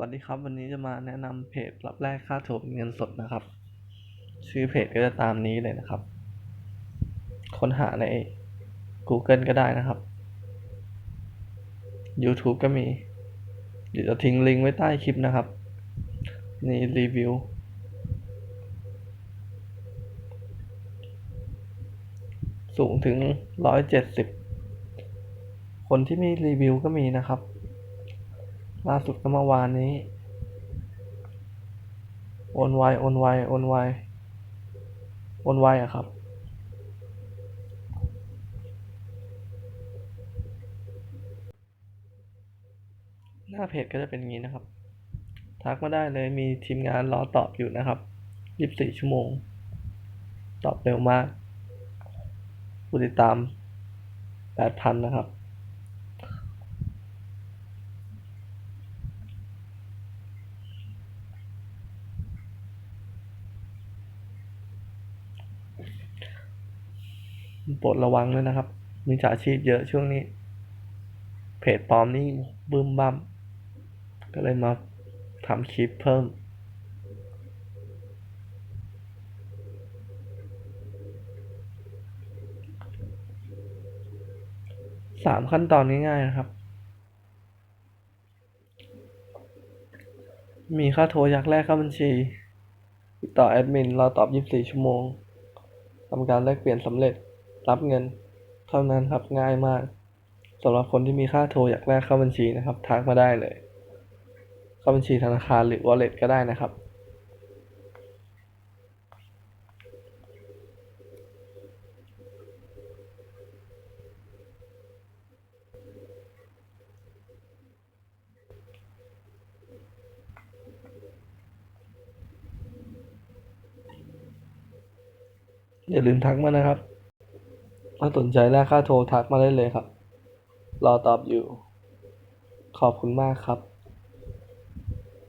วัสดีครับวันนี้จะมาแนะนำเพจรับแลกค่าโทรเป็นเงินสดนะครับ ชื่อเพจก็จะตามนี้เลยนะครับ ค้นหาใน Google ก็ได้นะครับ YouTube ก็มีเดี๋ยวจะทิ้งลิงก์ไว้ใต้คลิปนะครับ นี่รีวิว สูงถึงร้อยเจ็ดสิบคนที่ม่รีวิวก็มีนะครับ ล่าสุดก็เมื่อวานนี้ โอนไวโอนไวโอนไวโอนไวอะครับ หน้าเพจก็จะเป็นอย่างนี้นะครับ ทักมาได้เลยมีทีมงานรอตอบอยู่นะครับ 24 ชั่วโมง ตอบเร็วมากผู้ติดตาม 8,000 นะครับ โปรดระวังด้วยนะครับ มีจฉาชีพเยอะช่วงนี้ เพจปลอมนี่บึ้มบั้มก็เลยมาทำคลิปเพิ่ม สามขั้นตอนง่ายๆนะครับ มีค่าโทรยักแรกเข้าบัญชี ติดต่อแอดมินรอตอบ 24 ชั่วโมงทำการแลกเปลี่ยนสำเร็จ รับเงินเท่านั้นครับง่ายมากสำหรับคนที่มีค่าโทรอยากแลกเข้าบัญชีนะครับ ทักมาได้เลย เข้าบัญชีธนาคารหรือ wallet ก็ได้นะครับ อย่าลืมทักมานะครับ ถ้าสนใจแลกค่าโทรทักมาได้เลยครับ รอตอบอยู่ ขอบคุณมากครับ